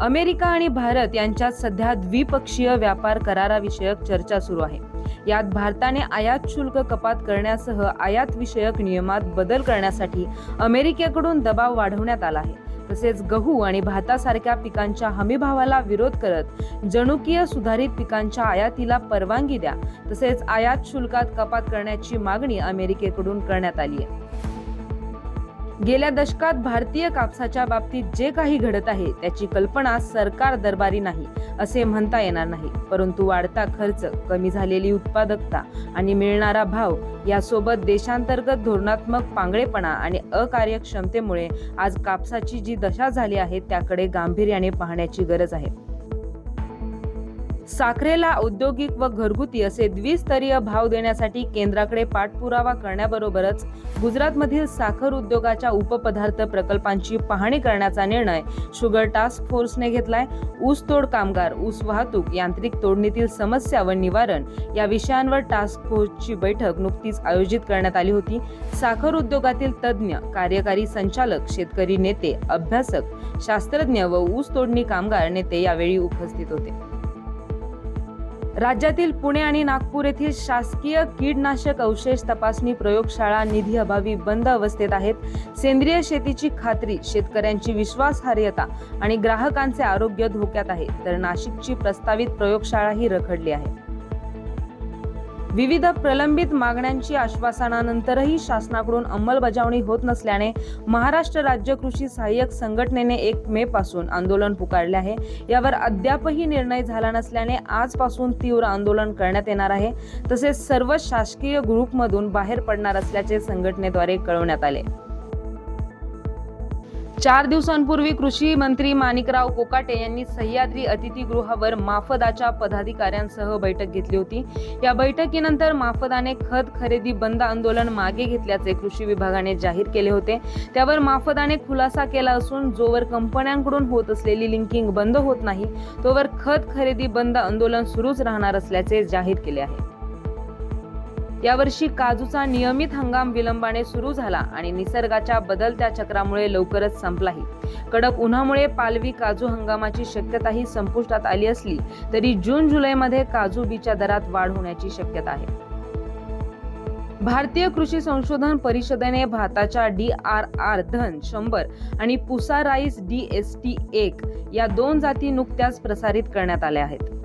America आणि भारत यांच्यात सध्या द्विपक्षीय व्यापार कराराविषयक चर्चा सुरू आहे. यात भारताने आयात शुल्क कपात करण्यासह आयात विषयक नियमात बदल करण्यासाठी अमेरिकेकडून दबाव वाढवण्यात आला आहे. तसेच गहू आणि भातासारख्या पिकांच्या हमीभावाला विरोध करत जनुकीय सुधारित पिकांच्या आयातीला परवानगी द्या तसेच आयात शुल्कात कपात करण्याची मागणी अमेरिकेकडून करण्यात आली आहे. गेल्या दशकात भारतीय कापसाच्या बाबतीत जे काही घडत आहे त्याची कल्पना सरकार दरबारी नाही असे म्हणता येणार नाही. परंतु वाढता खर्च कमी झालेली उत्पादकता आणि मिळणारा भाव यासोबत देशांतर्गत धोरणात्मक पांगळेपणा आणि अकार्यक्षमतेमुळे आज कापसाची जी दशा झाली आहे त्याकडे गांभीर्याने पाहण्याची गरज आहे. साखरेला औद्योगिक व घरगुती असे द्विस्तरीय भाव देण्यासाठी केंद्राकडे पाठपुरावा करण्याबरोबरच गुजरातमधील साखर उद्योगाच्या उपपदार्थ प्रकल्पांची पाहणी करण्याचा निर्णय शुगर टास्क फोर्सने घेतलाय. ऊसतोड कामगार ऊस वाहतूक यांत्रिक तोडणीतील समस्या व निवारण या विषयांवर टास्क फोर्सची बैठक नुकतीच आयोजित करण्यात आली होती. साखर उद्योगातील तज्ज्ञ कार्यकारी संचालक शेतकरी नेते अभ्यासक शास्त्रज्ञ व ऊस तोडणी कामगार नेते यावेळी उपस्थित होते. राज्यातील पुणे आणि नागपूर येथील शासकीय कीडनाशक अवशेष तपासणी प्रयोगशाळा निधी अभावी बंद अवस्थेत आहेत. सेंद्रिय शेतीची खात्री शेतकऱ्यांची विश्वासार्हता आणि ग्राहकांचे आरोग्य धोक्यात आहे. तर नाशिकची प्रस्तावित प्रयोगशाळाही रखडली आहे. विविध प्रलंबित मागण्यांची आश्वासनानंतरही शासनाकडून अंमलबजावणी होत नसल्याने महाराष्ट्र राज्य कृषी सहाय्यक संघटनेने एक मे पासून आंदोलन पुकारले आहे. यावर अद्यापही निर्णय झाला नसल्याने आजपासून तीव्र आंदोलन करण्यात येणार आहे. तसेच सर्व शासकीय ग्रुपमधून बाहेर पडणार असल्याचे संघटनेद्वारे कळवण्यात आले. चार दिवसांपूर्वी कृषी मंत्री माणिकराव कोकाटे यांनी सह्याद्री अतिथीगृहावर माफदाच्या पदाधिकाऱ्यांसह बैठक घेतली होती. या बैठकीनंतर माफदाने खत खरेदी बंद आंदोलन मागे घेतल्याचे कृषी विभागाने जाहीर केले होते. त्यावर माफदाने खुलासा केला असून जोवर कंपन्यांकडून होत असलेली लिंकिंग बंद होत नाही तोवर खत खरेदी बंद आंदोलन सुरूच राहणार असल्याचे जाहीर केले आहे. यावर्षी काजूचा नियमित हंगाम विलंबाने सुरू झाला आणि निसर्गाच्या बदलत्या चक्रामुळे लवकरच संपलाही. कडक उन्हामुळे पालवी काजू हंगामाची शक्यताही संपुष्टात आली असली तरी जून जुलैमध्ये काजू बीच्या दरात वाढ होण्याची शक्यता आहे. भारतीय कृषी संशोधन परिषदेने भाताच्या डी आर आर धन शंभर आणि Pusa rice D S T एक या दोन जाती नुकत्याच प्रसारित करण्यात आल्या आहेत.